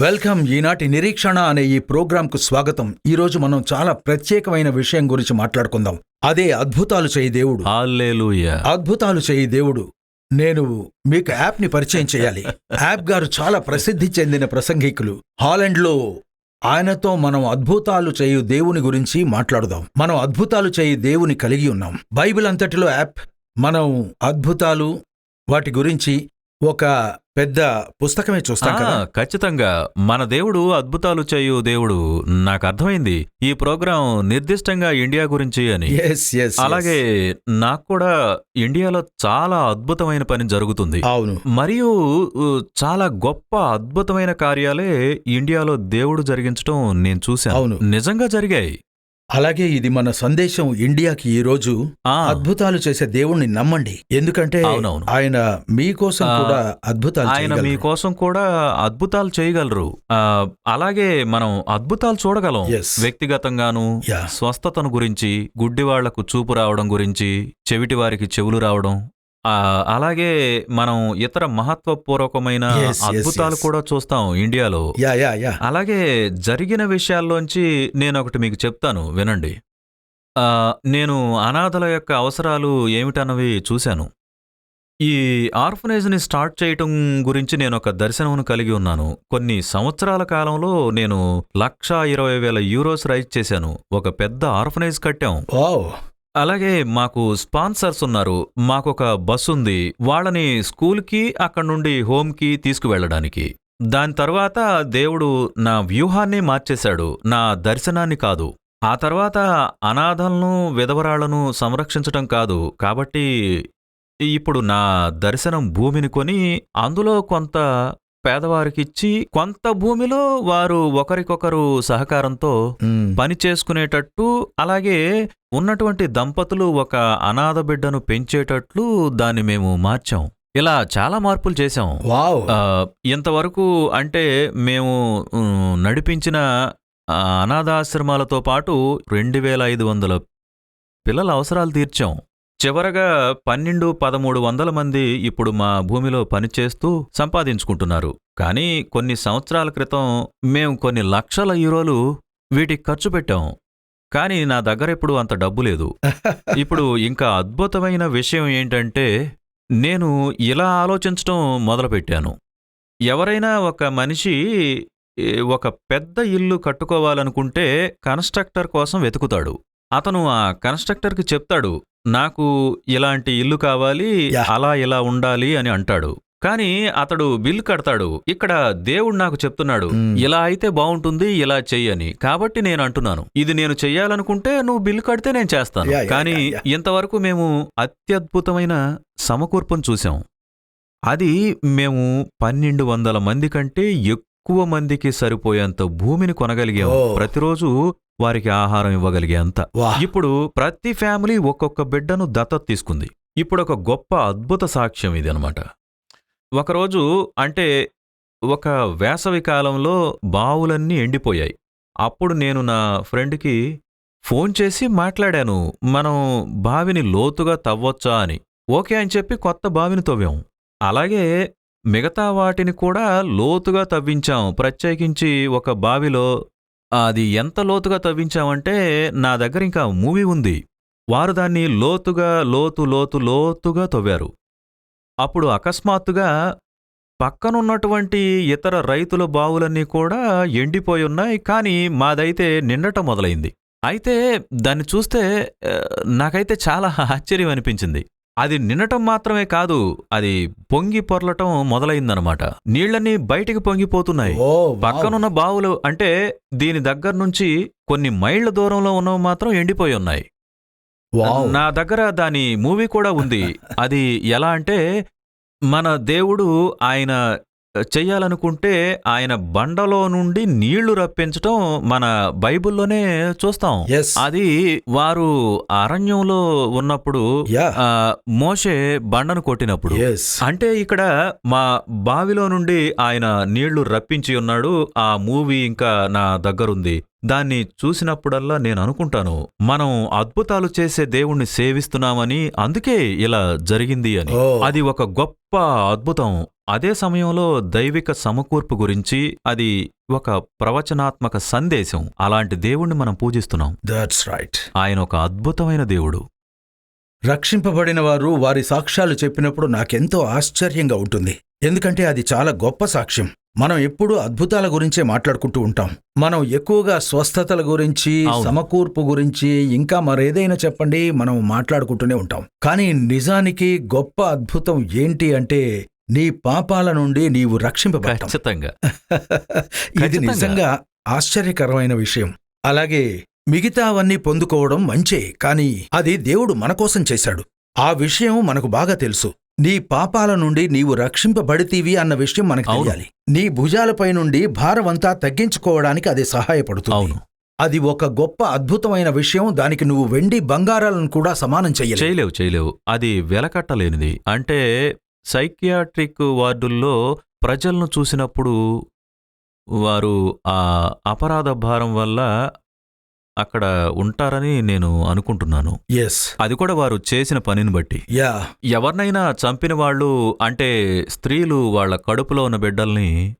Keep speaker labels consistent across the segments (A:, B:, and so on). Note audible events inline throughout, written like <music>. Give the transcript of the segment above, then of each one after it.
A: Welcome ఈనాటి నిరీక్షణ అనే ఈ ప్రోగ్రాంకు స్వాగతం. ఈ రోజు మనం చాలా ప్రత్యేకమైన విషయం గురించి మాట్లాడుకుందాం. అదే అద్భుతాలు చేయి దేవుడు. అద్భుతాలు చేయి దేవుడు. నేను మీకు యాప్ని పరిచయం చేయాలి. యాప్ గారు చాలా ప్రసిద్ధి చెందిన ప్రసంగికులు. హాలండ్లో ఆయనతో మనం అద్భుతాలు చేయు దేవుని గురించి మాట్లాడుదాం. మనం అద్భుతాలు చేయి దేవుని కలిగి ఉన్నాం. బైబిల్ అంతటిలో యాప్ మనం అద్భుతాలు వాటి గురించి ఒక పెద్ద పుస్తకమే చూస్తాం కదా.
B: ఖచ్చితంగా. మన దేవుడు అద్భుతాలు చేయు దేవుడు. నాకు అర్థమైంది. ఈ ప్రోగ్రాం నిర్దిష్టంగా ఇండియా గురించి అని. అలాగే నాకు కూడా ఇండియాలో చాలా అద్భుతమైన పని జరుగుతుంది.
A: అవును.
B: మరియు చాలా గొప్ప అద్భుతమైన కార్యాలే ఇండియాలో దేవుడు జరిగించడం నేను చూశాను. నిజంగా జరిగాయి.
A: అలాగే ఇది మన సందేశం ఇండియాకి ఈ రోజు
B: ఆ,
A: అద్భుతాలు చేసే దేవుణ్ణి నమ్మండి ఎందుకంటే
B: అవునవును.
A: ఆయన మీకోసం
B: ఆ,
A: కూడా అద్భుతాలు
B: ఆయన
A: చేయగలరు.
B: మీకోసం కూడా అద్భుతాలు చేయగలరు ఆ, అలాగే మనం అద్భుతాలు చూడగలం
A: Yes.
B: వ్యక్తిగతంగాను
A: Yeah.
B: స్వస్థతను గురించి గుడ్డి వాళ్ళకు చూపు రావడం గురించి చెవిటి వారికి చెవులు రావడం అలాగే మనం ఇతర మహత్వపూర్వకమైన అద్భుతాలు. కూడా చూస్తాం ఇండియాలో.
A: యా యా యా
B: అలాగే జరిగిన విషయాల్లోంచి నేను ఒకటి మీకు చెప్తాను వినండి. నేను అనాథల యొక్క అవసరాలు ఏమిటన్నవి చూశాను. ఈ ఆర్ఫనేజ్ని స్టార్ట్ చేయటం గురించి నేను ఒక దర్శనమును కలిగి ఉన్నాను. కొన్ని సంవత్సరాల కాలంలో నేను లక్షా ఇరవై వేల యూరోస్ రైజ్ చేశాను. ఒక పెద్ద ఆర్ఫనేజ్ కట్టాం. అలాగే మాకు స్పాన్సర్స్ ఉన్నారు. మాకొక బస్ ఉంది వాళ్ళని స్కూల్కి అక్కడి నుండి హోమ్కి తీసుకువెళ్ళడానికి. దాని తర్వాత దేవుడు నా వ్యూహాన్ని మార్చేశాడు. నా దర్శనాన్ని కాదు. ఆ తర్వాత అనాథలను విధవరాళ్ళను సంరక్షించటం కాదు. కాబట్టి ఇప్పుడు నా దర్శనం భూమిని కొని అందులో కొంత పేదవారికిచ్చి కొంత భూమిలో వారు ఒకరికొకరు సహకారంతో పని చేసుకునేటట్టు అలాగే ఉన్నటువంటి దంపతులు ఒక అనాథ బిడ్డను పెంచేటట్లు దాన్ని మేము మార్చాం. ఇలా చాలా మార్పులు చేశాం. ఇంతవరకు అంటే మేము నడిపించిన అనాథాశ్రమాలతో పాటు రెండు వేల ఐదు వందల పిల్లల అవసరాలు తీర్చాం. చివరగా పన్నెండు పదమూడు వందల మంది ఇప్పుడు మా భూమిలో పనిచేస్తూ సంపాదించుకుంటున్నారు. కానీ కొన్ని సంవత్సరాల క్రితం మేము కొన్ని లక్షల యూరోలు వీటికి ఖర్చు పెట్టాం. కానీ నా దగ్గర ఇప్పుడు అంత డబ్బు లేదు. <laughs> ఇప్పుడు ఇంకా అద్భుతమైన విషయం ఏంటంటే నేను ఇలా ఆలోచించడం మొదలుపెట్టాను. ఎవరైనా ఒక మనిషి ఒక పెద్ద ఇల్లు కట్టుకోవాలనుకుంటే కన్స్ట్రక్టర్ కోసం వెతుకుతాడు. అతను ఆ కన్స్ట్రక్టర్కి చెప్తాడు నాకు ఇలాంటి ఇల్లు కావాలి
A: యా.
B: అలా ఇలా ఉండాలి అని అంటాడు కానీ అతడు బిల్లు కడతాడు ఇక్కడ దేవుడు నాకు చెప్తున్నాడు. ఇలా అయితే బాగుంటుంది ఇలా చెయ్యని కాబట్టి నేను అంటున్నాను ఇది నేను చెయ్యాలనుకుంటే నువ్వు బిల్లు కడితే నేను చేస్తాను
A: యా, యా,
B: కానీ
A: యా, యా.
B: ఇంతవరకు మేము అత్యద్భుతమైన సమకూర్పును చూశాం అది మేము పన్నెండు వందల మంది కంటే ఎక్కువ మందికి సరిపోయేంత భూమిని కొనగలిగాం
A: ఓ.
B: ప్రతిరోజు వారికి ఆహారం ఇవ్వగలిగేంత ఇప్పుడు ప్రతి ఫ్యామిలీ ఒక్కొక్క బిడ్డను దత్తత తీసుకుంది. ఇప్పుడు ఒక గొప్ప అద్భుత సాక్ష్యం ఇది అనమాట ఒకరోజు అంటే ఒక వేసవి కాలంలో బావులన్నీ ఎండిపోయాయి. అప్పుడు నేను నా ఫ్రెండ్కి ఫోన్ చేసి మాట్లాడాను మనం బావిని లోతుగా తవ్వొచ్చా అని. ఓకే అని చెప్పి కొత్త బావిని తవ్వాం. అలాగే మిగతా వాటిని కూడా లోతుగా తవ్వించాం. ప్రత్యేకించి ఒక బావిలో అది ఎంత లోతుగా తవ్వించామంటే నా దగ్గర ఇంకా మూవీ ఉంది. వారు దాన్ని లోతుగా లోతు లోతు లోతుగా తవ్వారు. అప్పుడు అకస్మాత్తుగా పక్కనున్నటువంటి ఇతర రైతుల బావులన్నీ కూడా ఎండిపోయి ఉన్నాయి కానీ మాదైతే నిండటం మొదలైంది. అయితే దాన్ని చూస్తే నాకైతే చాలా ఆశ్చర్యం అనిపించింది అది నిండటం మాత్రమే కాదు అది పొంగి పొర్లటం మొదలైందనమాట నీళ్ళన్నీ బయటికి పొంగిపోతున్నాయి
A: ఓ వావ్.
B: పక్కనున్న బావులు అంటే దీని దగ్గర నుంచి కొన్ని మైళ్ళ దూరంలో ఉన్నవి మాత్రం ఎండిపోయి ఉన్నాయి
A: వావ్.
B: నా దగ్గర దాని మూవీ కూడా ఉంది అది ఎలా అంటే మన దేవుడు ఆయన చెయ్యాలనుకుంటే ఆయన బండలో నుండి నీళ్ళు రప్పించటం మన బైబిల్లోనే చూస్తాం. అది వారు అరణ్యంలో ఉన్నప్పుడు మోషే బండను కొట్టినప్పుడు. అంటే ఇక్కడ మా బావిలో నుండి ఆయన నీళ్ళు రప్పించి ఉన్నాడు. ఆ మూవీ ఇంకా నా దగ్గరుంది. దాన్ని చూసినప్పుడల్లా నేను అనుకుంటాను మనం అద్భుతాలు చేసే దేవుణ్ణి సేవిస్తున్నామని అందుకే ఇలా జరిగింది అని. అది ఒక గొప్ప అద్భుతం. అదే సమయంలో దైవిక సమకూర్పు గురించి అది ఒక ప్రవచనాత్మక సందేశం. అలాంటి దేవుణ్ణి మనం పూజిస్తున్నాం.
A: దట్స్ రైట్
B: ఆయన ఒక అద్భుతమైన దేవుడు.
A: రక్షింపబడిన వారు వారి సాక్ష్యాలు చెప్పినప్పుడు నాకెంతో ఆశ్చర్యంగా ఉంటుంది. ఎందుకంటే అది చాలా గొప్ప సాక్ష్యం. మనం ఎప్పుడూ అద్భుతాల గురించే మాట్లాడుకుంటూ ఉంటాం. మనం ఎక్కువగా స్వస్థతల గురించి. సమకూర్పు గురించి ఇంకా మరేదైనా చెప్పండి మనం మాట్లాడుకుంటూనే ఉంటాం. కానీ నిజానికి గొప్ప అద్భుతం ఏంటి అంటే నీ పాపాల నుండి నీవు రక్షింపబడటం
B: ఖచ్చితంగా. <laughs>
A: ఇది. నిజంగా ఆశ్చర్యకరమైన విషయం. అలాగే మిగతావన్నీ పొందుకోవడం మంచే కాని అది దేవుడు మన కోసం చేశాడు. ఆ విషయం మనకు బాగా తెలుసు. నీ పాపాల నుండి నీవు రక్షింపబడితీవి అన్న విషయం మనకు. తెలియాలి. నీ భుజాలపై నుండి భారమంతా తగ్గించుకోవడానికి అది సహాయపడుతుంది.
B: అవును.
A: అది ఒక గొప్ప అద్భుతమైన విషయం. దానికి నువ్వు వెండి బంగారాలను కూడా సమానం చెయ్యలేవు
B: చేయలేవు చేయలేవు. అది వెలకట్టలేనిది. అంటే సైకియాట్రిక్ వార్డుల్లో ప్రజలను చూసినప్పుడు వారు ఆ అపరాధ భారం వల్ల అక్కడ ఉంటారని నేను అనుకుంటున్నాను.
A: ఎస్
B: అది కూడా వారు చేసిన పనిని బట్టి.
A: యా
B: ఎవరినైనా చంపిన వాళ్ళు అంటే స్త్రీలు వాళ్ళ కడుపులో ఉన్న బిడ్డల్ని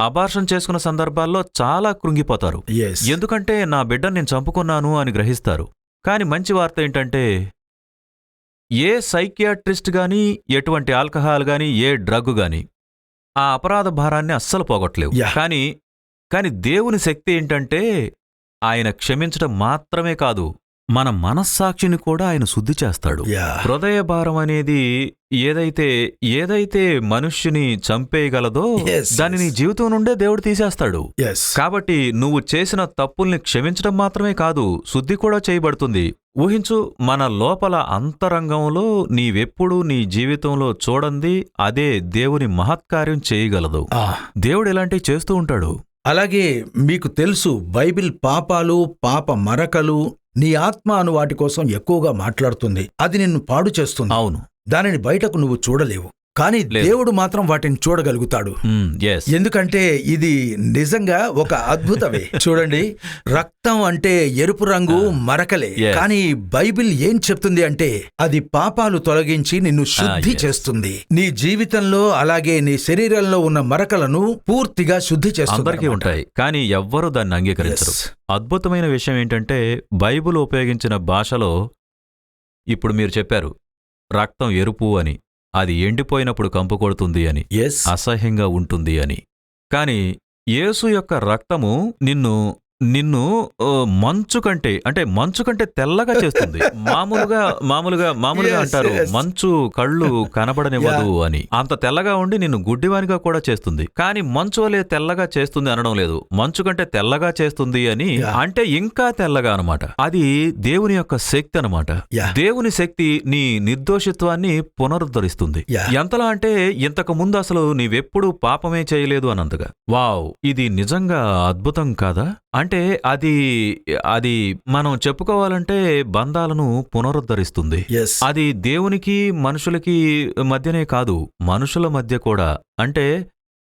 B: అబార్షన్ చేసుకున్న సందర్భాల్లో చాలా కృంగిపోతారు.
A: ఎస్
B: ఎందుకంటే నా బిడ్డను నేను చంపుకున్నాను అని గ్రహిస్తారు. కాని మంచి వార్త ఏంటంటే ఏ సైకియాట్రిస్ట్ గాని ఎటువంటి ఆల్కహాల్ గాని ఏ డ్రగ్ గాని ఆ అపరాధ భారాన్ని అస్సలు పోగొట్టలేవు.
A: Yeah.
B: కానీ కాని దేవుని శక్తి ఏంటంటే ఆయన క్షమించడం మాత్రమే కాదు మన మనస్సాక్షిని కూడా ఆయన శుద్ధి చేస్తాడు. హృదయ భారం అనేది ఏదైతే ఏదైతే మనుష్యుని చంపేయగలదో దాన్ని. జీవితం నుండే దేవుడు తీసేస్తాడు.
A: ఎస్
B: కాబట్టి నువ్వు చేసిన తప్పుల్ని క్షమించడం మాత్రమే కాదు శుద్ధి కూడా చేయబడుతుంది. ఊహించు మన లోపల అంతరంగంలో నీవెప్పుడు నీ జీవితంలో చూడంది అదే దేవుని మహత్కార్యం చేయగలదు. దేవుడు ఇలాంటివి చేస్తూ ఉంటాడు.
A: అలాగే మీకు తెలుసు బైబిల్ పాపాలు పాప మరకలు నీ ఆత్మ అను వాటి కోసం ఎక్కువగా మాట్లాడుతుంది. అది నిన్ను పాడు చేస్తుంది.
B: అవును.
A: దానిని బయటకు నువ్వు చూడలేవు. కానీ. దేవుడు మాత్రం వాటిని చూడగలుగుతాడు. ఎందుకంటే ఇది నిజంగా ఒక అద్భుతమే. <laughs> చూడండి రక్తం అంటే ఎరుపు రంగు మరకలే. కానీ బైబిల్ ఏం చెప్తుంది అంటే అది పాపాలు తొలగించి నిన్ను శుద్ధి. చేస్తుంది. నీ జీవితంలో అలాగే నీ శరీరంలో ఉన్న మరకలను పూర్తిగా శుద్ధి చేస్తుంది
B: ఉంటాయి కానీ ఎవ్వరూ దాన్ని అంగీకరించరు. అద్భుతమైన విషయం ఏంటంటే బైబిల్ ఉపయోగించిన భాషలో ఇప్పుడు మీరు చెప్పారు రక్తం ఎరుపు అని. అది ఎండిపోయినప్పుడు కంపు కొడుతుంది అని అసహ్యంగా ఉంటుంది అని. కాని యేసు యొక్క రక్తము నిన్ను నిన్ను మంచు కంటే అంటే మంచు కంటే తెల్లగా చేస్తుంది. మామూలుగా మామూలుగా మామూలుగా అంటారు. మంచు కళ్ళు కనబడనివ్వదు అని. అంత తెల్లగా ఉండి నిన్ను గుడ్డివానిగా కూడా చేస్తుంది. కానీ మంచు వలె తెల్లగా చేస్తుంది అనడం లేదు. మంచు కంటే తెల్లగా చేస్తుంది అని. అంటే ఇంకా తెల్లగా అనమాట అది దేవుని యొక్క శక్తి అనమాట. దేవుని శక్తి నీ నిర్దోషిత్వాన్ని పునరుద్ధరిస్తుంది. ఎంతలా అంటే ఇంతకు ముందు అసలు నీవెప్పుడూ పాపమే చేయలేదు అనంతగా వావ్ ఇది నిజంగా అద్భుతం కాదా? అంటే అది అది మనం చెప్పుకోవాలంటే బంధాలను పునరుద్ధరిస్తుంది అది దేవునికి మనుషులకి మధ్యనే కాదు మనుషుల మధ్య కూడా అంటే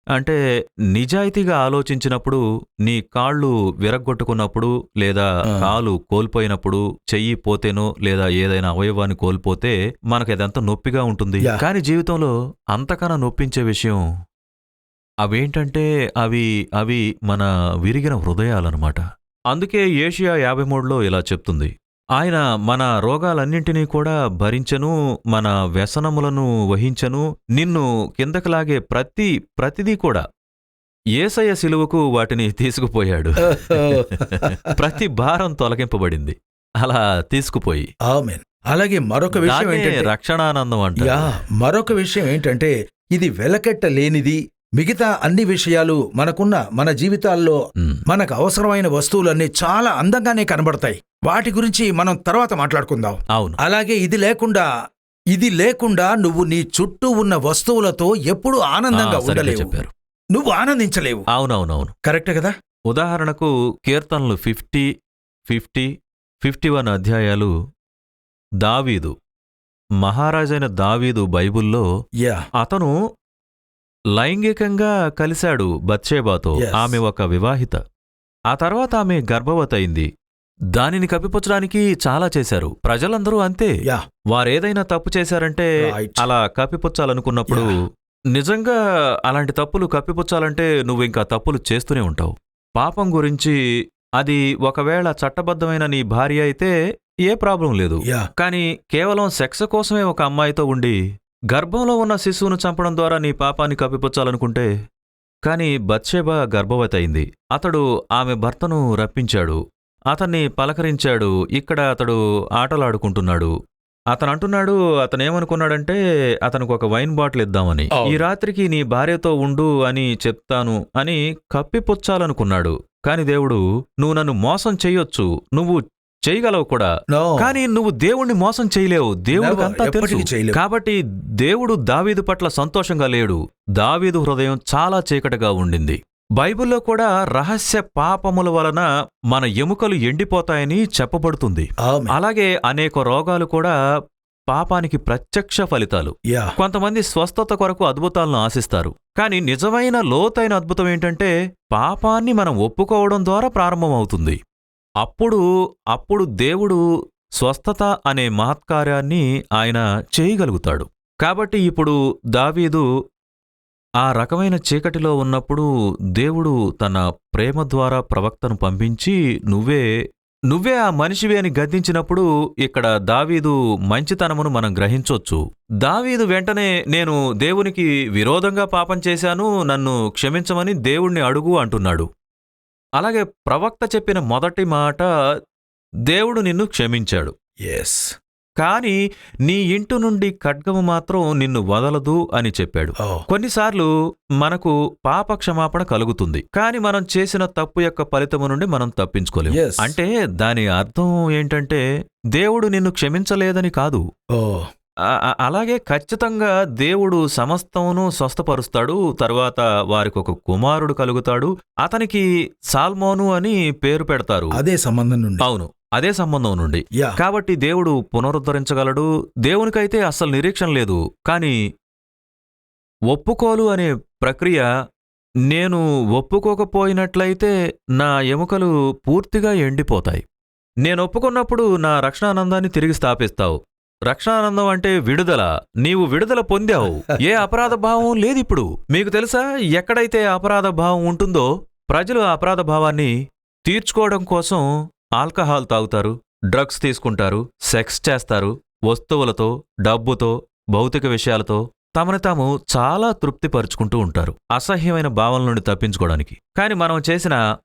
B: అంటే నిజాయితీగా ఆలోచించినప్పుడు నీ కాళ్ళు విరగ్గొట్టుకున్నప్పుడు లేదా. కాలు కోల్పోయినప్పుడు చెయ్యి పోతేనో లేదా ఏదైనా అవయవాన్ని కోల్పోతే మనకు అదంతా నొప్పిగా ఉంటుంది. కానీ జీవితంలో అంతకన్నా నొప్పించే విషయం అవేంటంటే అవి అవి మన విరిగిన హృదయాలన్నమాట. అందుకే ఏషియా యాభై మూడులో ఇలా చెప్తుంది. ఆయన మన రోగాలన్నింటినీ కూడా భరించెను మన వ్యసనములను వహించెను నిన్ను కిందకి లాగే ప్రతి ప్రతిదీ కూడా ఏసయ్య సిలువకు వాటిని తీసుకుపోయాడు. <laughs> ప్రతి భారం తొలగింపబడింది. అలా తీసుకుపోయి.
A: అలాగే మరొక విషయం
B: రక్షణానందం అంట
A: మరొక విషయం ఏంటంటే ఇది వెలకెట్ట లేనిది మిగతా అన్ని విషయాలు మనకున్న మన జీవితాల్లో మనకు అవసరమైన వస్తువులన్నీ చాలా అందంగానే కనబడతాయి. వాటి గురించి మనం తర్వాత మాట్లాడుకుందాం.
B: అవును.
A: అలాగే ఇది లేకుండా ఇది లేకుండా నువ్వు నీ చుట్టూ ఉన్న వస్తువులతో ఎప్పుడూ ఆనందంగా ఉండలేవు.
B: చెప్పారు.
A: నువ్వు ఆనందించలేవు.
B: అవునవునవును.
A: కరెక్ట్ కదా?
B: ఉదాహరణకు కీర్తనలు ఫిఫ్టీ ఫిఫ్టీ ఫిఫ్టీ వన్ అధ్యాయాలు దావీదు మహారాజైన దావీదు బైబుల్లో
A: యా
B: అతను లైంగికంగా కలిశాడు బత్షేబాతో
A: Yes.
B: ఆమె ఒక వివాహిత. ఆ తర్వాత ఆమె గర్భవతి అయింది దానిని కప్పిపుచ్చడానికి చాలా చేశారు. ప్రజలందరూ అంతే. వారేదైనా తప్పు చేశారంటే. అలా కప్పిపుచ్చాలనుకున్నప్పుడు నిజంగా అలాంటి తప్పులు కప్పిపుచ్చాలంటే నువ్వు ఇంకా తప్పులు చేస్తూనే ఉంటావు. పాపం గురించి అది ఒకవేళ చట్టబద్ధమైన నీ భార్య అయితే ఏ ప్రాబ్లం లేదు. కానీ కేవలం సెక్స్ కోసమే ఒక అమ్మాయితో ఉండి గర్భంలో ఉన్న శిశువును చంపడం ద్వారా నీ పాపాన్ని కప్పిపుచ్చాలనుకుంటే కానీ బత్షేబ గర్భవతి అయింది అతడు ఆమె భర్తను రప్పించాడు. అతన్ని పలకరించాడు. ఇక్కడ అతడు ఆటలాడుకుంటున్నాడు. అతను అంటున్నాడు అతను ఏమనుకున్నాడంటే అతనికి ఒక వైన్ బాటిల్ ఇద్దామని. ఈ రాత్రికి నీ భార్యతో ఉండు అని చెప్తాను అని కప్పిపుచ్చాలనుకున్నాడు. కాని దేవుడు నువ్వు నన్ను మోసం చెయ్యొచ్చు. నువ్వు చేయగలవు కూడా. కానీ నువ్వు దేవుణ్ణి మోసం చేయలేవు.
A: Never,
B: అంతా
A: ఎప్పటికీ
B: తెలుసు.
A: చేయలేవు.
B: కాబట్టి దేవుడు దావీదు పట్ల సంతోషంగా లేడు. దావీదు హృదయం చాలా చీకటిగా ఉండింది. బైబిల్లో కూడా రహస్య పాపముల వలన మన ఎముకలు ఎండిపోతాయని చెప్పబడుతుంది. అలాగే అనేక రోగాలు కూడా పాపానికి ప్రత్యక్ష ఫలితాలు. కొంతమంది స్వస్థత కొరకు అద్భుతాలను ఆశిస్తారు. కానీ నిజమైన లోతైన అద్భుతం ఏంటంటే పాపాన్ని మనం ఒప్పుకోవడం ద్వారా ప్రారంభమవుతుంది. అప్పుడు అప్పుడు దేవుడు స్వస్థత అనే మహత్కార్యాన్ని ఆయన చేయగలుగుతాడు. కాబట్టి ఇప్పుడు దావీదు ఆ రకమైన చీకటిలో ఉన్నప్పుడు దేవుడు తన ప్రేమ ద్వారా ప్రవక్తను పంపించి నువ్వే నువ్వే ఆ మనిషివి అని గద్దించినప్పుడు ఇక్కడ దావీదు మంచితనమును మనం గ్రహించొచ్చు. దావీదు వెంటనే నేను దేవునికి విరోధంగా పాపం చేశాను నన్ను క్షమించమని దేవుణ్ణి అడుగు అంటున్నాడు. అలాగే ప్రవక్త చెప్పిన మొదటి మాట దేవుడు నిన్ను క్షమించాడు.
A: ఎస్
B: కాని నీ ఇంటి నుండి ఖడ్గము మాత్రం నిన్ను వదలదు అని చెప్పాడు.
A: ఓ
B: కొన్నిసార్లు మనకు పాప క్షమాపణ కలుగుతుంది కానీ మనం చేసిన తప్పు యొక్క ఫలితము నుండి మనం తప్పించుకోలేము. అంటే దాని అర్థం ఏంటంటే దేవుడు నిన్ను క్షమించలేదని కాదు. ఆ- అలాగే ఖచ్చితంగా దేవుడు సమస్తమును స్వస్థపరుస్తాడు తర్వాత వారికి ఒక కుమారుడు కలుగుతాడు అతనికి సాల్మోను అని పేరు పెడతారు.
A: అదే సంబంధం నుండి.
B: అవును అదే సంబంధం నుండి. కాబట్టి దేవుడు పునరుద్ధరించగలడు దేవునికైతే అస్సలు నిరీక్షణ లేదు కానీ ఒప్పుకోలు అనే ప్రక్రియ నేను ఒప్పుకోకపోయినట్లయితే నా ఎముకలు పూర్తిగా ఎండిపోతాయి. నేను ఒప్పుకున్నప్పుడు నా రక్షణానందాన్ని తిరిగి స్థాపిస్తావు. రక్షణానందం అంటే విడుదల. నీవు విడుదల పొందావు. ఏ అపరాధ భావం లేదిప్పుడు. మీకు తెలుసా? ఎక్కడైతే అపరాధ భావం ఉంటుందో ప్రజలు ఆ అపరాధ భావాన్ని తీర్చుకోవడం కోసం ఆల్కహాల్ తాగుతారు డ్రగ్స్ తీసుకుంటారు సెక్స్ చేస్తారు వస్తువులతో డబ్బుతో భౌతిక విషయాలతో తమను తాము చాలా తృప్తిపరుచుకుంటూ ఉంటారు అసహ్యమైన భావన నుండి తప్పించుకోవడానికి. కాని మనం చేసిన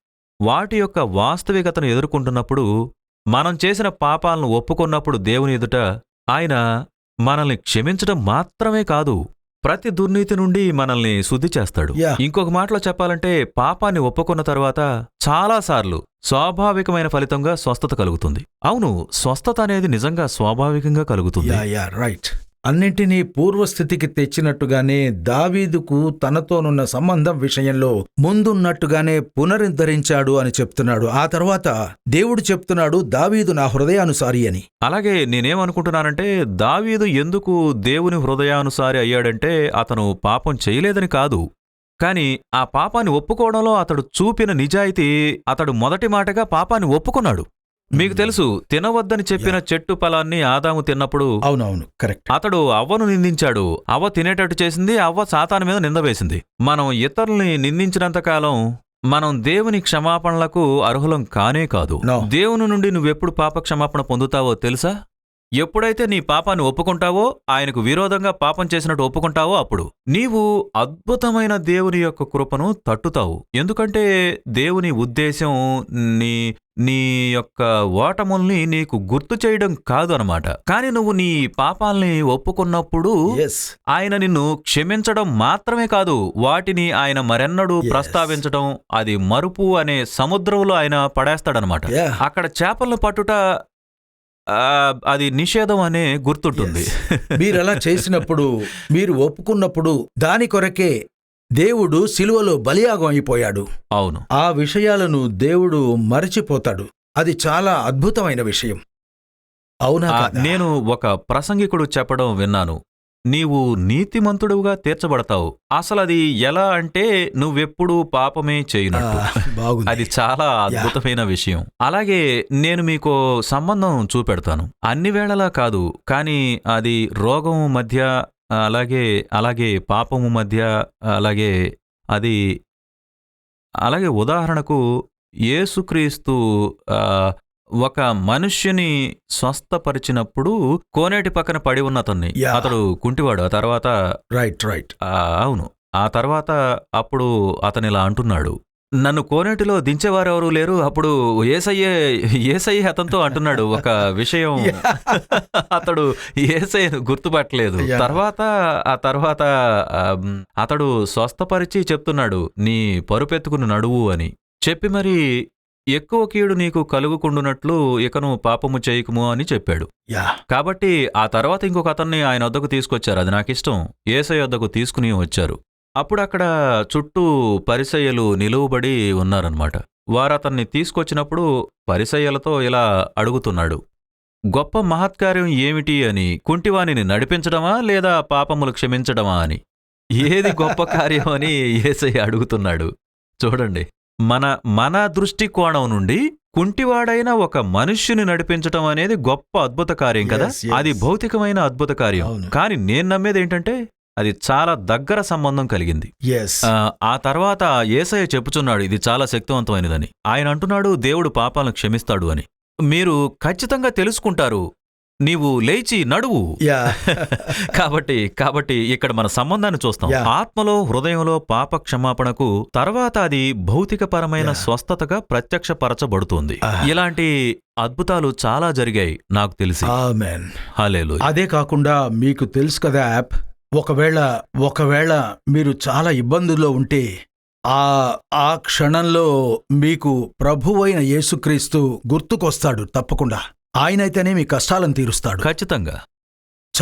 B: వాటి యొక్క వాస్తవికతను ఎదుర్కొంటున్నప్పుడు మనం చేసిన పాపాలను ఒప్పుకున్నప్పుడు దేవుని ఎదుట ఆయన మనల్ని క్షమించడం మాత్రమే కాదు ప్రతి దుర్నీతి నుండి మనల్ని శుద్ధి చేస్తాడు. ఇంకొక మాటలో చెప్పాలంటే పాపాన్ని ఒప్పుకున్న తర్వాత చాలాసార్లు స్వాభావికమైన ఫలితంగా స్వస్థత కలుగుతుంది. అవును స్వస్థత అనేది నిజంగా స్వాభావికంగా కలుగుతుంది.
A: రైట్. అన్నింటినీ పూర్వస్థితికి తెచ్చినట్టుగానే దావీదుకు తనతోనున్న సంబంధం విషయంలో ముందున్నట్టుగానే పునరుద్ధరించాడు అని చెప్తున్నాడు. ఆ తర్వాత దేవుడు చెప్తున్నాడు దావీదు నా హృదయానుసారి అని.
B: అలాగే నేనేమనుకుంటున్నానంటే దావీదు ఎందుకు దేవుని హృదయానుసారి అయ్యాడంటే అతను పాపం చేయలేదని కాదు. కాని ఆ పాపాన్ని ఒప్పుకోవడంలో అతడు చూపిన నిజాయితీ అతడు మొదటి మాటగా పాపాన్ని ఒప్పుకున్నాడు. మీకు తెలుసు తినవద్దని చెప్పిన చెట్టు ఫలాన్ని ఆదాము తిన్నప్పుడు
A: అవునవును కరెక్ట్.
B: అతడు అవ్వను నిందించాడు. అవ్వ తినేటట్టు చేసింది అవ్వ సాతాను మీద నింద వేసింది. మనం ఇతరుల్ని నిందించినంతకాలం మనం దేవుని క్షమాపణలకు అర్హులం కానే కాదు. దేవుని నుండి నువ్వెప్పుడు పాప క్షమాపణ పొందుతావో తెలుసా? ఎప్పుడైతే నీ పాపాన్ని ఒప్పుకుంటావో ఆయనకు విరోధంగా పాపం చేసినట్టు ఒప్పుకుంటావో అప్పుడు నీవు అద్భుతమైన దేవుని యొక్క కృపను తట్టుతావు. ఎందుకంటే దేవుని ఉద్దేశం నీ నీ యొక్క ఓటముల్ని నీకు గుర్తు చేయడం కాదు అనమాట కానీ నువ్వు నీ పాపాల్ని ఒప్పుకున్నప్పుడు ఆయన నిన్ను క్షమించడం మాత్రమే కాదు వాటిని ఆయన మరెన్నడూ. ప్రస్తావించడం అది మరుపు అనే సముద్రంలో ఆయన పడేస్తాడనమాట అక్కడ చేపలను పట్టుట అది నిషేధం అనే గుర్తుంటుంది.
A: మీరు అలా చేసినప్పుడు మీరు ఒప్పుకున్నప్పుడు దాని కొరకే దేవుడు సిలువలో బలియాగం అయిపోయాడు.
B: అవును.
A: ఆ విషయాలను దేవుడు మరచిపోతాడు. అది చాలా అద్భుతమైన విషయం. అవునా?
B: నేను ఒక ప్రసంగికుడు చెప్పడం విన్నాను. నీవు నీతిమంతుడుగా తీర్చబడతావు. అసలు అది ఎలా అంటే నువ్వెప్పుడు పాపమే చేయనట్టు.
A: బాగుంది.
B: అది చాలా అద్భుతమైన విషయం. అలాగే నేను మీకు సంబంధం చూపెడతాను. అన్ని వేళలా కాదు కానీ అది రోగం మధ్య అలాగే అలాగే పాపము మధ్య అలాగే అది అలాగే ఉదాహరణకు యేసుక్రీస్తు ఆ, ఒక మనుష్యుని స్వస్థపరిచినప్పుడు కోనేటి పక్కన పడి ఉన్న అతన్ని
A: Yeah.
B: అతడు కుంటివాడు. ఆ తర్వాత
A: రైట్ రైట్
B: ఆ, అవును. ఆ తర్వాత అప్పుడు అతను ఇలా అంటున్నాడు. నన్ను కోనేటిలో దించేవారెవరూ లేరు. అప్పుడు ఏసయ్యే ఏసయ్యే అతనితో అంటున్నాడు ఒక విషయం. అతడు ఏసయ్యను గుర్తుపట్టలేదు.
A: Yeah.
B: తర్వాత ఆ తర్వాత ఆమ్, అతడు స్వస్థపరిచి చెప్తున్నాడు నీ పరుపెత్తుకుని నడువు అని. చెప్పి మరి ఎక్కువ కీడు నీకు కలుగుకుండునట్లు ఇకను పాపము చేయకుము అని చెప్పాడు. కాబట్టి ఆ తర్వాత ఇంకొక అతన్ని ఆయన వద్దకు తీసుకొచ్చారు. అది నాకు ఇష్టం ఏసై వద్దకు తీసుకుని వచ్చారు. అప్పుడు అక్కడ చుట్టూ పరిసయ్యలు నిలువబడి ఉన్నారన్నమాట. వారు అతన్ని తీసుకొచ్చినప్పుడు పరిసయ్యలతో ఇలా అడుగుతున్నాడు. గొప్ప మహత్కార్యం ఏమిటి అని? కుంటివానిని నడిపించడమా లేదా పాపములు క్షమించడమా అని? ఏది గొప్ప కార్యం అని ఏసై అడుగుతున్నాడు. చూడండి. మన మన దృష్టికోణం నుండి కుంటివాడైన ఒక మనుష్యుని నడిపించటం అనేది గొప్ప అద్భుత కార్యం కదా. అది భౌతికమైన అద్భుత కార్యం. కానీ నేను నమ్మేది ఏంటంటే అది చాలా దగ్గర సంబంధం కలిగింది. ఆ తర్వాత ఏసయ్య చెప్పుచున్నాడు ఇది చాలా శక్తివంతమైనదని. ఆయన అంటున్నాడు దేవుడు పాపాలను క్షమిస్తాడు అని. మీరు ఖచ్చితంగా తెలుసుకుంటారు నీవు లేచి నడువు.
A: యా. <laughs>
B: కాబట్టి కాబట్టి ఇక్కడ మన సంబంధాన్ని చూస్తాం. ఆత్మలో హృదయంలో పాప క్షమాపణకు తర్వాత అది భౌతికపరమైన. స్వస్థతగా ప్రత్యక్షపరచబడుతుంది. ఇలాంటి అద్భుతాలు చాలా జరిగాయి నాకు తెలిసి.
A: అదే కాకుండా మీకు తెలుసు కదా యాప్ ఒకవేళ ఒకవేళ మీరు చాలా ఇబ్బందుల్లో ఉంటే ఆ ఆ క్షణంలో మీకు ప్రభువైన యేసుక్రీస్తు గుర్తుకొస్తాడు తప్పకుండా. ఆయనైతేనే మీ కష్టాలను తీరుస్తాడు.
B: ఖచ్చితంగా.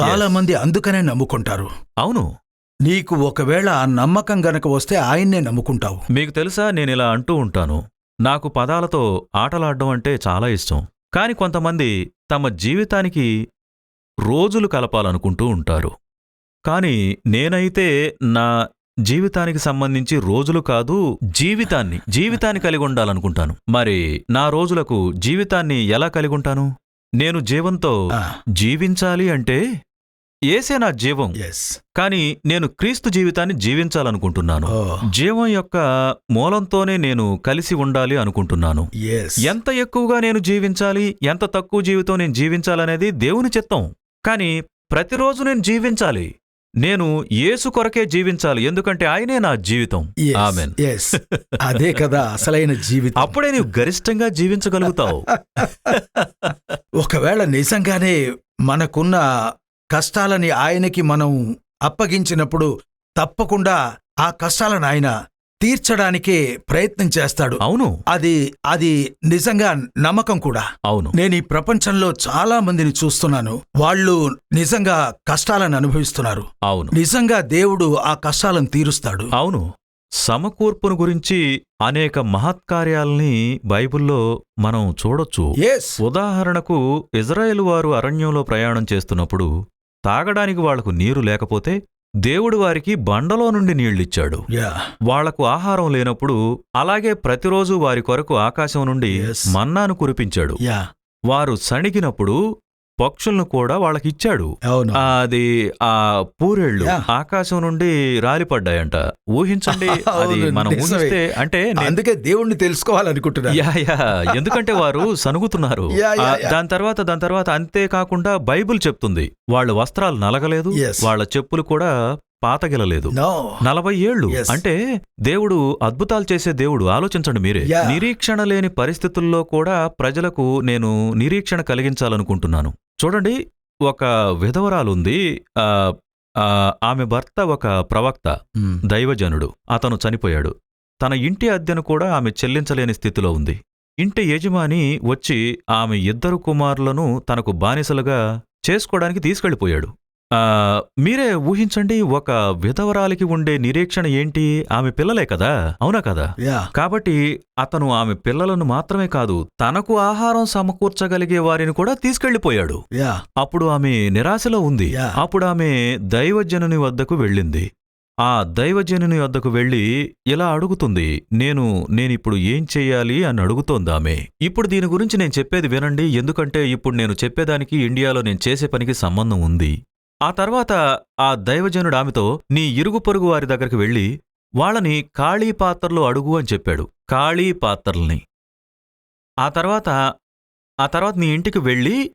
A: చాలా. మంది అందుకనే నమ్ముకుంటారు.
B: అవును.
A: నీకు ఒకవేళ ఆ నమ్మకం గనక వస్తే ఆయన్నే నమ్ముకుంటావు.
B: మీకు తెలుసా నేను ఇలా అంటూ ఉంటాను. నాకు పదాలతో ఆటలాడడం అంటే చాలా ఇష్టం. కాని కొంతమంది తమ జీవితానికి రోజులు కలపాలనుకుంటూ ఉంటారు. కాని నేనైతే నా జీవితానికి సంబంధించి రోజులు కాదు జీవితాన్ని జీవితాన్ని కలిగి ఉండాలనుకుంటాను. మరి నా రోజులకు జీవితాన్ని ఎలా కలిగి ఉంటాను? నేను జీవంతో జీవించాలి అంటే ఏసే నా జీవం. కాని నేను క్రీస్తు జీవితాన్ని జీవించాలనుకుంటున్నాను. జీవం యొక్క మూలంతోనే నేను కలిసి ఉండాలి అనుకుంటున్నాను. ఎంత ఎక్కువగా నేను జీవించాలి ఎంత తక్కువ జీవితం నేను జీవించాలనేది దేవుని చిత్తం. కానీ ప్రతిరోజు నేను జీవించాలి. నేను యేసు కొరకే జీవించాలి ఎందుకంటే ఆయనే నా జీవితం. ఆమెన్
A: అదే కదా అసలైన జీవితం.
B: అప్పుడే నీవు గరిష్టంగా జీవించగలుగుతావు.
A: ఒకవేళ నిజంగానే మనకున్న కష్టాలని ఆయనకి మనం అప్పగించినప్పుడు తప్పకుండా ఆ కష్టాలను ఆయన తీర్చడానికే ప్రయత్నం చేస్తాడు.
B: అవును.
A: అది అది నిజంగా నమ్మకం కూడా.
B: అవును.
A: నేను ఈ ప్రపంచంలో చాలా మందిని చూస్తున్నాను. వాళ్ళు నిజంగా కష్టాలను అనుభవిస్తున్నారు.
B: అవును.
A: నిజంగా దేవుడు ఆ కష్టాలను తీరుస్తాడు.
B: అవును. సమకూర్పును గురించి అనేక మహత్కార్యాల్ని బైబిల్లో మనం చూడొచ్చు. ఉదాహరణకు ఇజ్రాయేలు వారు అరణ్యంలో ప్రయాణం చేస్తున్నప్పుడు తాగడానికి వాళ్ళకు నీరు లేకపోతే దేవుడు వారికి బండలో నుండి నీళ్ళిచ్చాడు
A: యా.
B: వాళ్ళకు ఆహారం లేనప్పుడు అలాగే ప్రతిరోజు వారి కొరకు ఆకాశం నుండి. మన్నాను కురిపించాడు.
A: యా.
B: వారు సణిగినప్పుడు పక్షులను కూడా వాళ్ళకిచ్చాడు.
A: అవును.
B: అది ఆ
A: పూరేళ్ళు.
B: ఆకాశం నుండి రాలిపడ్డాయంట. ఊహించండి <laughs> అది మనం. ఊహిస్తే అంటే
A: అందుకే దేవుణ్ణి తెలుసుకోవాలనుకుంటున్నా
B: యా యా. ఎందుకంటే వారు సనుగుతున్నారు. దాని తర్వాత దాని తర్వాత అంతేకాకుండా బైబిల్ చెప్తుంది. వాళ్ళ వస్త్రాలు నలగలేదు. వాళ్ళ చెప్పులు కూడా పాతగిలలేదు. నలభై
A: Yes.
B: అంటే దేవుడు అద్భుతాలు చేసే దేవుడు. ఆలోచించండి మీరే. నిరీక్షణ లేని పరిస్థితుల్లో కూడా ప్రజలకు నేను నిరీక్షణ కలిగించాలనుకుంటున్నాను. చూడండి ఒక విధవరాలుంది ఆమె భర్త ఒక ప్రవక్త దైవజనుడు. అతను చనిపోయాడు. తన ఇంటి అద్దెను కూడా ఆమె చెల్లించలేని స్థితిలో ఉంది. ఇంటి యజమాని వచ్చి ఆమె ఇద్దరు కుమారులను తనకు బానిసలుగా చేసుకోవడానికి తీసుకెళ్ళిపోయాడు మీరే ఊహించండి ఒక విధవరాలికి ఉండే నిరీక్షణ ఏంటి? ఆమె పిల్లలే కదా? అవునా కదా?
A: యా.
B: కాబట్టి అతను ఆమె పిల్లలను మాత్రమే కాదు తనకు ఆహారం సమకూర్చగలిగే వారిని కూడా తీసుకెళ్ళిపోయాడు
A: యా.
B: అప్పుడు ఆమె నిరాశలో ఉంది. అప్పుడు ఆమె దైవజనుని వద్దకు వెళ్ళింది. ఆ దైవజనుని వద్దకు వెళ్ళి ఇలా అడుగుతుంది నేను నేనిప్పుడు ఏం చెయ్యాలి అని అడుగుతోంది ఆమె. ఇప్పుడు దీని గురించి నేను చెప్పేది వినండి ఎందుకంటే ఇప్పుడు నేను చెప్పేదానికి ఇండియాలో నేను చేసే పనికి సంబంధం ఉంది. ఆ తర్వాత ఆ దైవజనుడు ఆమెతో నీ ఇరుగు పొరుగు వారి దగ్గరికి వెళ్ళి వాళ్ళని ఖాళీ పాత్రలో అడుగు అని చెప్పాడు. ఖాళీ పాత్రల్ని. ఆ తర్వాత ఆ తర్వాత నీ ఇంటికి వెళ్ళి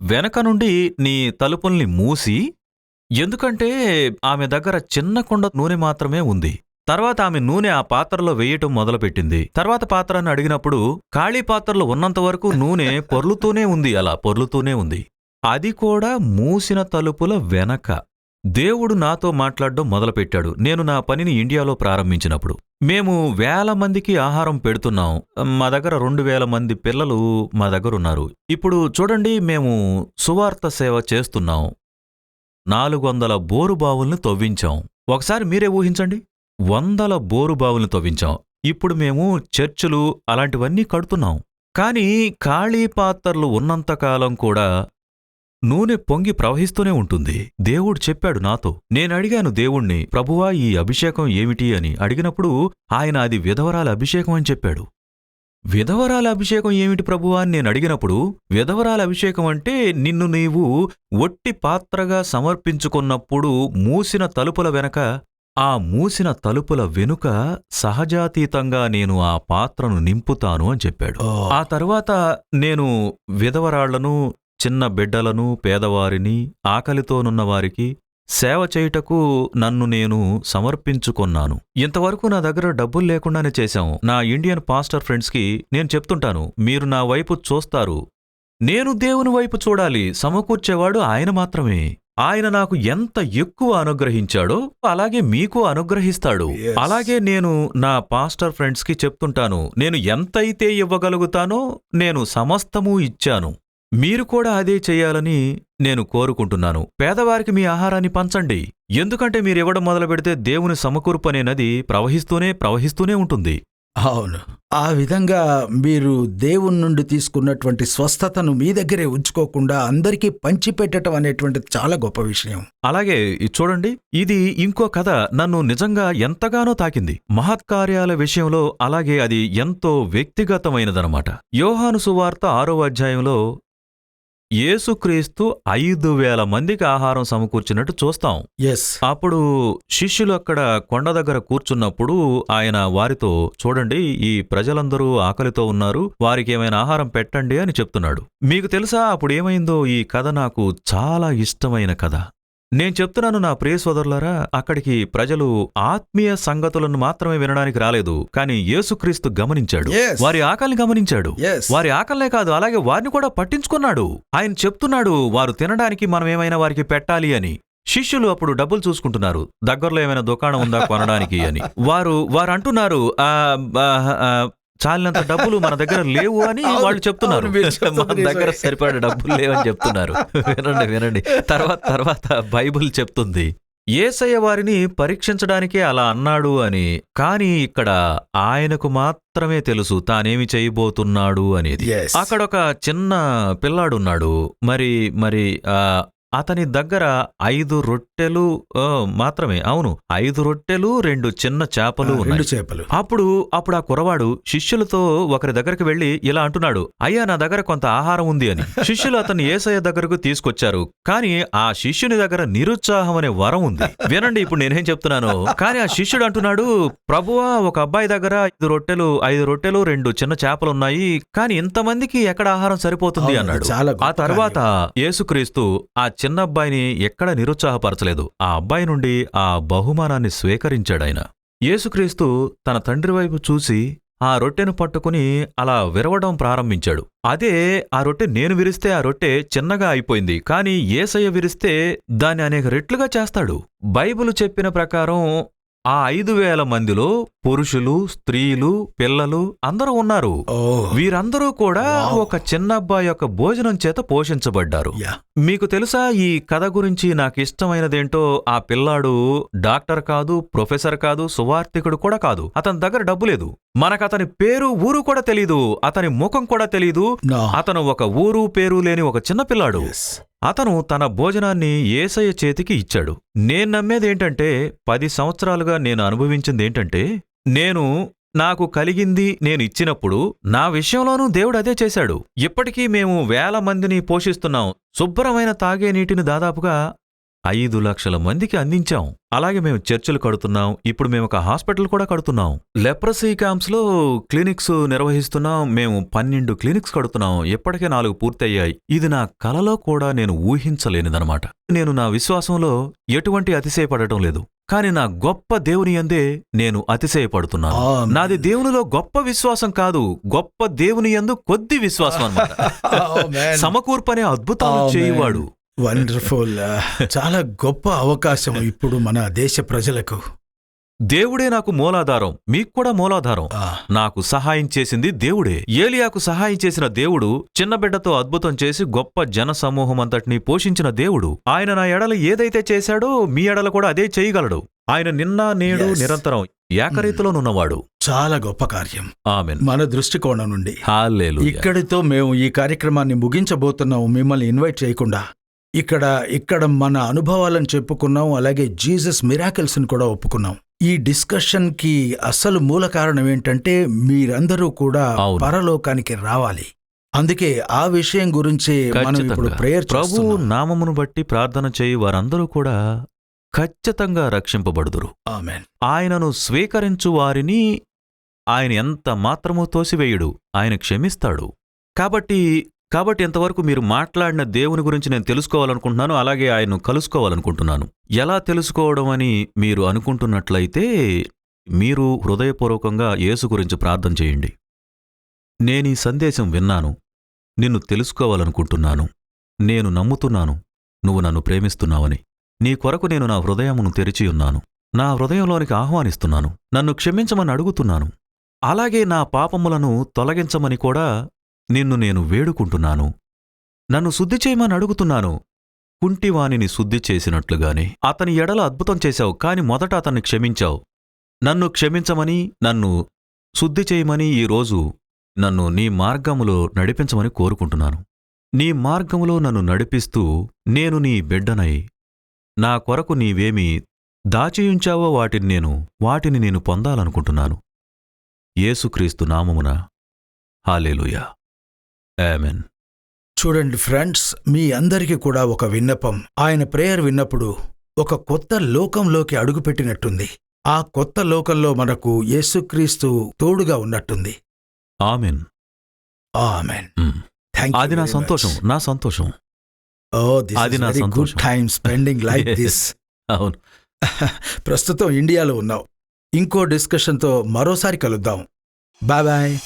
B: వెనక నుండి నీ తలుపుల్ని మూసి ఎందుకంటే ఆమె దగ్గర చిన్న కుండ నూనె మాత్రమే ఉంది. తర్వాత ఆమె నూనె ఆ పాత్రలో వేయటం మొదలుపెట్టింది. తర్వాత పాత్రను అడిగినప్పుడు ఖాళీ పాత్రలో ఉన్నంత వరకు నూనె పొర్లుతూనే ఉంది. అలా పొర్లుతూనే ఉంది. అది కూడా మూసిన తలుపుల వెనక. దేవుడు నాతో మాట్లాడడం మొదలుపెట్టాడు. నేను నా పనిని ఇండియాలో ప్రారంభించినప్పుడు. మేము వేల మందికి ఆహారం పెడుతున్నాం. మా దగ్గర రెండు వేల మంది పిల్లలు మా దగ్గర ఉన్నారు ఇప్పుడు చూడండి మేము సువార్త సేవ చేస్తున్నాం. నాలుగు వందల బోరుబావుల్ని తవ్వించాం. ఒకసారి మీరే ఊహించండి. వందల బోరుబావుల్ని తవ్వించాం. ఇప్పుడు మేము చర్చిలు అలాంటివన్నీ కడుతున్నాం. కానీ ఖాళీ పాత్రలు ఉన్నంతకాలం కూడా నూనె పొంగి ప్రవహిస్తూనే ఉంటుంది. దేవుడు చెప్పాడు నాతో నేను అడిగాను దేవుణ్ణి ప్రభువా ఈ అభిషేకం ఏమిటి అని. అడిగినప్పుడు ఆయన అది విధవరాల అభిషేకం అని చెప్పాడు. విధవరాల అభిషేకం ఏమిటి ప్రభువా అని నేను అడిగినప్పుడు విధవరాల అభిషేకం అంటే నిన్ను నీవు ఒట్టి పాత్రగా సమర్పించుకున్నప్పుడు మూసిన తలుపుల వెనక ఆ మూసిన తలుపుల వెనుక సహజాతీతంగా నేను ఆ పాత్రను నింపుతాను అని చెప్పాడు. ఆ తరువాత నేను విధవరాళ్ళను చిన్న బిడ్డలను పేదవారిని ఆకలితోనున్న వారికి సేవ చేయుటకు నన్ను నేను సమర్పించుకొన్నాను. ఇంతవరకు నా దగ్గర డబ్బులు లేకుండానే చేశాం నా ఇండియన్ పాస్టర్ ఫ్రెండ్స్కి నేను చెప్తుంటాను మీరు నా వైపు చూస్తారు. నేను దేవుని వైపు చూడాలి. సమకూర్చేవాడు ఆయన మాత్రమే. ఆయన నాకు ఎంత ఎక్కువ అనుగ్రహించాడో అలాగే మీకు అనుగ్రహిస్తాడు. అలాగే నేను నా పాస్టర్ ఫ్రెండ్స్కి చెప్తుంటాను నేను ఎంతైతే ఇవ్వగలుగుతానో నేను సమస్తము ఇచ్చాను. మీరు కూడా అదే చేయాలని నేను కోరుకుంటున్నాను. పేదవారికి మీ ఆహారాన్ని పంచండి. ఎందుకంటే మీరు ఇవ్వడం మొదలు పెడితే దేవుని సమకూర్పు అనే నది ప్రవహిస్తూనే ప్రవహిస్తూనే ఉంటుంది.
A: అవును. ఆ విధంగా మీరు దేవుని నుండి తీసుకున్నటువంటి స్వస్థతను మీ దగ్గరే ఉంచుకోకుండా అందరికీ పంచిపెట్టడం అనేటువంటిది చాలా గొప్ప విషయం.
B: అలాగే చూడండి ఇది ఇంకో కథ నన్ను నిజంగా ఎంతగానో తాకింది. మహత్కార్యాల విషయంలో అలాగే అది ఎంతో వ్యక్తిగతమైనదనమాట యోహాను సువార్త ఆరో అధ్యాయంలో యేసుక్రీస్తు ఐదు వేల మందికి ఆహారం సమకూర్చినట్టు చూస్తాం.
A: ఎస్
B: అప్పుడు శిష్యులు అక్కడ కొండ దగ్గర కూర్చున్నప్పుడు ఆయన వారితో చూడండి ఈ ప్రజలందరూ ఆకలితో ఉన్నారు వారికి ఏమైనా ఆహారం పెట్టండి అని చెప్తున్నాడు. మీకు తెలుసా అప్పుడు ఏమైందో? ఈ కథ నాకు చాలా ఇష్టమైన కథ. నేను చెప్తున్నాను నా ప్రియ సోదరులారా అక్కడికి ప్రజలు ఆత్మీయ సంగతులను మాత్రమే వినడానికి రాలేదు. కానీ యేసుక్రీస్తు గమనించాడు. వారి ఆకలిని గమనించాడు. వారి ఆకలే కాదు అలాగే వారిని కూడా పట్టించుకున్నాడు. ఆయన చెప్తున్నాడు వారు తినడానికి మనం ఏమైనా వారికి పెట్టాలి అని. శిష్యులు అప్పుడు డబ్బులు చూసుకుంటున్నారు. దగ్గరలో ఏమైనా దుకాణం ఉందా కొనడానికి అని. వారు వారు అంటున్నారు "ఆ, ఆ, ఆ, చాలినంత డబ్బులు మన దగ్గర లేవు అని వాళ్ళు చెప్తున్నారు. మన దగ్గర. సరిపడే డబ్బులు లేవని చెప్తున్నారు. వినండి వినండి. తర్వాత తర్వాత బైబిల్ చెప్తుంది. ఏసయ్య వారిని పరీక్షించడానికే అలా అన్నాడు అని కానీ ఇక్కడ ఆయనకు మాత్రమే తెలుసు తానేమి చేయబోతున్నాడు అనేది. అక్కడ ఒక చిన్న పిల్లాడున్నాడు. మరి మరి ఆ, అతని దగ్గర ఐదు రొట్టెలు మాత్రమే. అవును ఐదు రొట్టెలు రెండు చిన్న చేపలు
A: రెండు చేపలు.
B: అప్పుడు అప్పుడు ఆ కురవాడు శిష్యులతో ఒకరి దగ్గరికి వెళ్ళి ఇలా అంటున్నాడు అయ్యా నా దగ్గర కొంత ఆహారం ఉంది అని. శిష్యులు అతన్ని ఏసయ్య దగ్గరకు తీసుకొచ్చారు. కానీ ఆ శిష్యుని దగ్గర నిరుత్సాహం అనే వరం ఉంది. వినండి ఇప్పుడు నేనేం చెప్తున్నాను. కానీ ఆ శిష్యుడు అంటున్నాడు ప్రభువా ఒక అబ్బాయి దగ్గర ఐదు రొట్టెలు ఐదు రొట్టెలు రెండు చిన్న చేపలు ఉన్నాయి కానీ ఇంతమందికి ఎక్కడ ఆహారం సరిపోతుంది? అన్నాడు. ఆ తర్వాత యేసుక్రీస్తు ఆ చిన్న అబ్బాయిని ఎక్కడ నిరుత్సాహపరచలేదు? ఆ అబ్బాయి నుండి ఆ బహుమానాన్ని స్వీకరించాడాయన యేసుక్రీస్తు తన తండ్రి వైపు చూసి ఆ రొట్టెను పట్టుకుని అలా విరవడం ప్రారంభించాడు. అదే ఆ రొట్టె నేను విరిస్తే ఆ రొట్టె చిన్నగా అయిపోయింది. కానీ ఏసయ్య విరిస్తే దాన్ని అనేక రెట్లుగా చేస్తాడు. బైబిలు చెప్పిన ప్రకారం ఆ ఐదు వేల మందిలో పురుషులు స్త్రీలు పిల్లలు అందరూ ఉన్నారు. వీరందరూ కూడా. ఒక చిన్న అబ్బాయి యొక్క భోజనం చేత పోషించబడ్డారు. మీకు తెలుసా ఈ కథ గురించి నాకు ఇష్టమైనదేంటో? ఆ పిల్లాడు డాక్టర్ కాదు ప్రొఫెసర్ కాదు సువార్థికుడు కూడా కాదు. అతని దగ్గర డబ్బు లేదు. మనకు అతని పేరు ఊరు కూడా తెలీదు. అతని ముఖం కూడా తెలీదు. అతను ఒక ఊరు పేరు లేని ఒక చిన్న పిల్లాడు. అతను తన భోజనాన్ని ఏసయ్య చేతికి ఇచ్చాడు. నేను నమ్మేదేంటంటే పది సంవత్సరాలుగా నేను అనుభవించిందేంటంటే నేను నాకు కలిగింది నేను ఇచ్చినప్పుడు నా విషయంలోనూ దేవుడు అదే చేశాడు. ఇప్పటికీ మేము వేల మందిని పోషిస్తున్నాం. శుభ్రమైన తాగే నీటిని దాదాపుగా ఐదు లక్షల మందికి అందించాం. అలాగే మేము చర్చిలు కడుతున్నాం. ఇప్పుడు మేము ఒక హాస్పిటల్ కూడా కడుతున్నాం. లెప్రసీ క్యాంప్స్లో క్లినిక్స్ నిర్వహిస్తున్నాం. మేము పన్నెండు క్లినిక్స్ కడుతున్నాం. ఇప్పటికే నాలుగు పూర్తయ్యాయి. ఇది నా కలలో కూడా నేను ఊహించలేనిదనమాట నేను నా విశ్వాసంలో ఎటువంటి అతిశయపడటం లేదు. కాని నా గొప్ప దేవుని అందే నేను అతిశయపడుతున్నాను. నాది దేవునిలో గొప్ప విశ్వాసం కాదు. గొప్ప దేవుని యందు కొద్ది విశ్వాసం అన్నమాట. <laughs> సమకూర్పనే అద్భుతాలు. చేయువాడు.
A: వండర్ఫుల్ <laughs> చాలా గొప్ప అవకాశం ఇప్పుడు మన దేశ ప్రజలకు.
B: దేవుడే నాకు మూలాధారం మీకు కూడా మూలాధారం. నాకు సహాయం చేసింది దేవుడే. ఏలియాకు సహాయం చేసిన దేవుడు చిన్న బిడ్డతో అద్భుతం చేసి గొప్ప జన సమూహం అంతటినీ పోషించిన దేవుడు. ఆయన నా ఎడల ఏదైతే చేశాడో మీ ఎడల కూడా అదే చేయగలడు. ఆయన నిన్న నేడు. నిరంతరం ఏకరీతిలోనున్నవాడు
A: చాలా గొప్ప కార్యం.
B: ఆమెన్
A: మన దృష్టికోణం నుండి. ఇక్కడితో మేము ఈ కార్యక్రమాన్ని ముగించబోతున్నాం మిమ్మల్ని ఇన్వైట్ చేయకుండా. ఇక్కడ ఇక్కడ మన అనుభవాలను చెప్పుకున్నాం అలాగే జీసస్ మిరాకిల్స్ కూడా ఒప్పుకున్నాం. ఈ డిస్కషన్కి అసలు మూల కారణం ఏంటంటే మీరందరూ కూడా. పరలోకానికి రావాలి. అందుకే ఆ విషయం గురించి మనం ఇప్పుడు. ప్రేయర్
B: ప్రభు నామమును బట్టి ప్రార్థన చేయి వారందరూ కూడా ఖచ్చితంగా రక్షింపబడుదురు.
A: ఆమెన్.
B: ఆయనను స్వీకరించు వారిని ఆయన ఎంత మాత్రమూ తోసివేయుడు. ఆయన క్షమిస్తాడు. కాబట్టి కాబట్టి ఇంతవరకు మీరు మాట్లాడిన దేవుని గురించి నేను తెలుసుకోవాలనుకుంటున్నాను అలాగే ఆయన్ను కలుసుకోవాలనుకుంటున్నాను. ఎలా తెలుసుకోవడం అని మీరు అనుకుంటున్నట్లయితే మీరు హృదయపూర్వకంగా యేసు గురించి ప్రార్థన చేయండి. నేనీ సందేశం విన్నాను నిన్ను తెలుసుకోవాలనుకుంటున్నాను నేను నమ్ముతున్నాను నువ్వు నన్ను ప్రేమిస్తున్నావని. నీ కొరకు నేను నా హృదయమును తెరిచి ఉన్నాను నా హృదయంలోనికి ఆహ్వానిస్తున్నాను నన్ను క్షమించమని అడుగుతున్నాను. అలాగే నా పాపములను తొలగించమని కూడా నిన్ను నేను వేడుకుంటున్నాను. నన్ను శుద్ధి చేయమని అడుగుతున్నాను. కుంటివానిని శుద్ధి చేసినట్లుగానే అతని ఎడల అద్భుతం చేశావు కాని మొదట అతన్ని క్షమించావు. నన్ను క్షమించమని నన్ను శుద్ధి చేయమని ఈరోజు నన్ను నీ మార్గములో నడిపించమని కోరుకుంటున్నాను. నీ మార్గములో నన్ను నడిపిస్తూ నేను నీ బిడ్డనై నా కొరకు నీవేమి దాచియుంచావో వాటిని నేను వాటిని నేను పొందాలనుకుంటున్నాను. యేసుక్రీస్తు నామమున. హాలేలుయా. ఆమెన్
A: చూడండి ఫ్రెండ్స్ మీ అందరికీ కూడా ఒక విన్నపం. ఆయన ప్రేయర్ విన్నప్పుడు ఒక కొత్త లోకంలోకి అడుగుపెట్టినట్టుంది. ఆ కొత్త లోకంలో మనకు యేసుక్రీస్తు తోడుగా ఉన్నట్టుంది.
B: ఆమెన్
A: ఆమెన్
B: మ్. అది నా సంతోషం నా సంతోషం. అది నా
A: good. Time spending like this
B: అవును. <laughs>
A: ప్రస్తుతం ఇండియాలో ఉన్నాం. ఇంకో డిస్కషన్తో మరోసారి కలుద్దాం. Bye bye